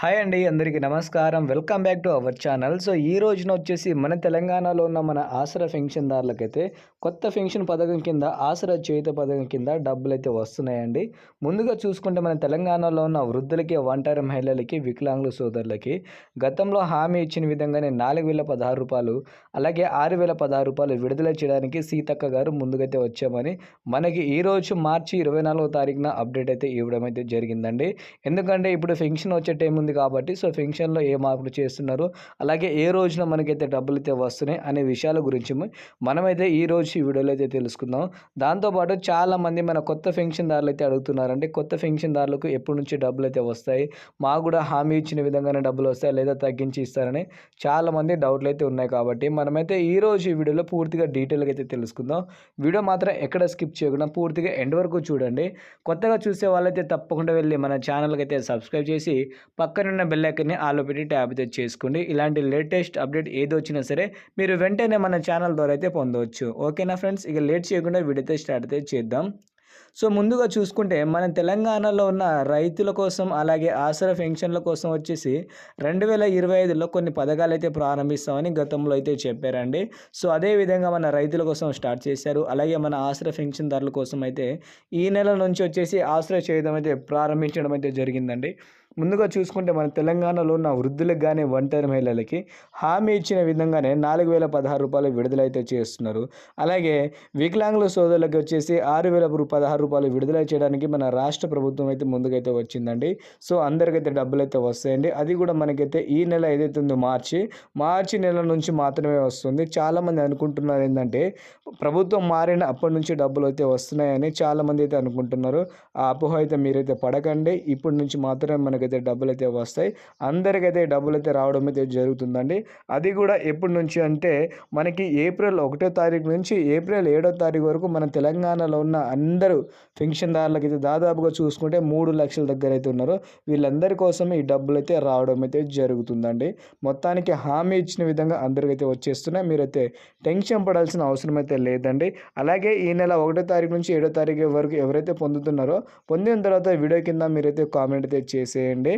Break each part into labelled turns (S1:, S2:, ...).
S1: Hi అండి అందరికీ నమస్కారం. Welcome back to our channel. So ఈ రోజున వచ్చేసి మన తెలంగాణలో ఉన్న మన ఆసరా పెన్షన్దారులకైతే కొత్త పెన్షన్ పథకం కింద ఆసరా చేయుత పథకం కింద డబ్బులు అయితే వస్తున్నాయండి. ముందుగా చూసుకుంటే మన తెలంగాణలో ఉన్న వృద్ధులకి ఒంటరి మహిళలకి వికలాంగుల సోదరులకి గతంలో హామీ ఇచ్చిన విధంగానే నాలుగు వేల పదహారు రూపాయలు అలాగే ఆరు వేల పదహారు రూపాయలు విడుదల చేయడానికి సీతక్క గారు ముందుకైతే వచ్చామని మనకి ఈ రోజు మార్చి ఇరవై నాలుగో తారీఖున అప్డేట్ అయితే ఇవ్వడం అయితే జరిగిందండి. ఎందుకంటే ఇప్పుడు పెన్షన్ వచ్చే టైం ఉంది కాబట్టి సో ఫెన్షన్లో ఏ మార్పులు చేస్తున్నారు? అలాగే ఏ రోజున మనకైతే డబ్బులు అయితే వస్తున్నాయి అనే విషయాల గురించి మనమైతే ఈ రోజు ఈ వీడియోలో అయితే తెలుసుకుందాం. దాంతోపాటు చాలామంది మన కొత్త పెన్షన్దారులు అయితే అడుగుతున్నారంటే కొత్త పెన్షన్దారులకు ఎప్పటి నుంచి డబ్బులు అయితే వస్తాయి? మాకు కూడా హామీ ఇచ్చిన విధంగానే డబ్బులు వస్తాయి? లేదా తగ్గించి ఇస్తారని చాలామంది డౌట్లు అయితే ఉన్నాయి కాబట్టి మనమైతే ఈ రోజు ఈ వీడియోలో పూర్తిగా డీటెయిల్గా అయితే తెలుసుకుందాం. వీడియో మాత్రం ఎక్కడ స్కిప్ చేయకుండా పూర్తిగా ఎండ్ వరకు చూడండి. కొత్తగా చూసే వాళ్ళైతే తప్పకుండా వెళ్ళి మన ఛానల్కి అయితే సబ్స్క్రైబ్ చేసి పక్కనున్న బెల్లైకన్ని ఆలో పెట్టి ట్యాబ్ అయితే చేసుకోండి. ఇలాంటి లేటెస్ట్ అప్డేట్ ఏది వచ్చినా సరే మీరు వెంటనే మన ఛానల్ ద్వారా అయితే పొందవచ్చు. ఓకేనా ఫ్రెండ్స్ ఇక లేట్ చేయకుండా వీడియో స్టార్ట్ అయితే చేద్దాం. సో ముందుగా చూసుకుంటే మన తెలంగాణలో ఉన్న రైతుల కోసం అలాగే ఆసరా పెన్షన్ల కోసం వచ్చేసి రెండు వేల ఇరవై ఐదులో కొన్ని పథకాలు అయితే ప్రారంభిస్తామని గతంలో అయితే చెప్పారండి. సో అదే విధంగా మన రైతుల కోసం స్టార్ట్ చేశారు. అలాగే మన ఆసరా పెన్షన్దారుల కోసం అయితే ఈ నెల నుంచి వచ్చేసి ఆసరా చేయడం అయితే ప్రారంభించడం అయితే జరిగిందండి. ముందుగా చూసుకుంటే మన తెలంగాణలో ఉన్న వృద్ధులకు కానీ ఒంటరి మహిళలకి హామీ ఇచ్చిన విధంగానే నాలుగు వేల పదహారు రూపాయలు విడుదలైతే చేస్తున్నారు. అలాగే వికలాంగుల సోదరులకు వచ్చేసి ఆరు వేల పదహారు రూపాయలు విడుదల చేయడానికి మన రాష్ట్ర ప్రభుత్వం అయితే ముందుకైతే వచ్చిందండి. సో అందరికైతే డబ్బులు అయితే వస్తాయండి. అది కూడా మనకైతే ఈ నెల ఏదైతే ఉందో మార్చి మార్చి నెల నుంచి మాత్రమే వస్తుంది. చాలామంది అనుకుంటున్నారు ఏంటంటే ప్రభుత్వం మారిన అప్పటి నుంచి డబ్బులు అయితే వస్తున్నాయని చాలామంది అయితే అనుకుంటున్నారు. ఆ అపోహ అయితే మీరైతే పడకండి. ఇప్పటి నుంచి మాత్రమే మనకి అయితే డబ్బులు అయితే వస్తాయి. అందరికైతే డబ్బులు అయితే రావడం అయితే జరుగుతుందండి. అది కూడా ఎప్పటి నుంచి అంటే మనకి ఏప్రిల్ ఒకటో తారీఖు నుంచి ఏప్రిల్ ఏడో తారీఖు వరకు మన తెలంగాణలో ఉన్న అందరూ పెన్షన్దారులకి అయితే దాదాపుగా చూసుకుంటే మూడు లక్షల దగ్గర అయితే ఉన్నారు. వీళ్ళందరి కోసం ఈ డబ్బులు అయితే రావడం అయితే జరుగుతుందండి. మొత్తానికి హామీ ఇచ్చిన విధంగా అందరికైతే వచ్చేస్తున్నాయి. మీరైతే టెన్షన్ పడాల్సిన అవసరం అయితే లేదండి. అలాగే ఈ నెల ఒకటో తారీఖు నుంచి ఏడో తారీఖు వరకు ఎవరైతే పొందుతున్నారో పొందిన తర్వాత వీడియో కింద మీరైతే కామెంట్ అయితే చేసేయండి. చేయండి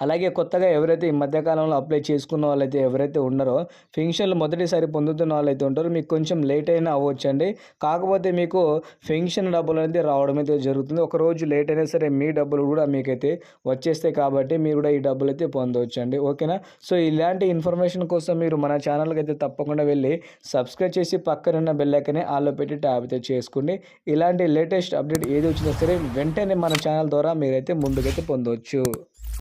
S1: అలాగే కొత్తగా ఎవరైతే ఈ మధ్యకాలంలో అప్లై చేసుకున్న వాళ్ళైతే ఎవరైతే ఉన్నారో పెన్షన్లు మొదటిసారి పొందుతున్న వాళ్ళైతే ఉంటారో. మీకు కొంచెం లేట్ అయినా అవ్వచ్చండి. కాకపోతే మీకు పెన్షన్ డబ్బులు అనేది రావడం అయితే జరుగుతుంది. ఒక రోజు లేట్ అయినా సరే మీ డబ్బులు కూడా మీకైతే వచ్చేస్తాయి కాబట్టి మీరు కూడా ఈ డబ్బులు అయితే పొందవచ్చు అండి ఓకేనా? సో ఇలాంటి ఇన్ఫర్మేషన్ కోసం మీరు మన ఛానల్కి అయితే తప్పకుండా వెళ్ళి సబ్స్క్రైబ్ చేసి పక్కనున్న బెల్లైకనే ఆలో పెట్టి ట్యాబ్ అయితే చేసుకోండి. ఇలాంటి లేటెస్ట్ అప్డేట్ ఏది వచ్చినా సరే వెంటనే మన ఛానల్ ద్వారా మీరైతే ముందుకైతే పొందవచ్చు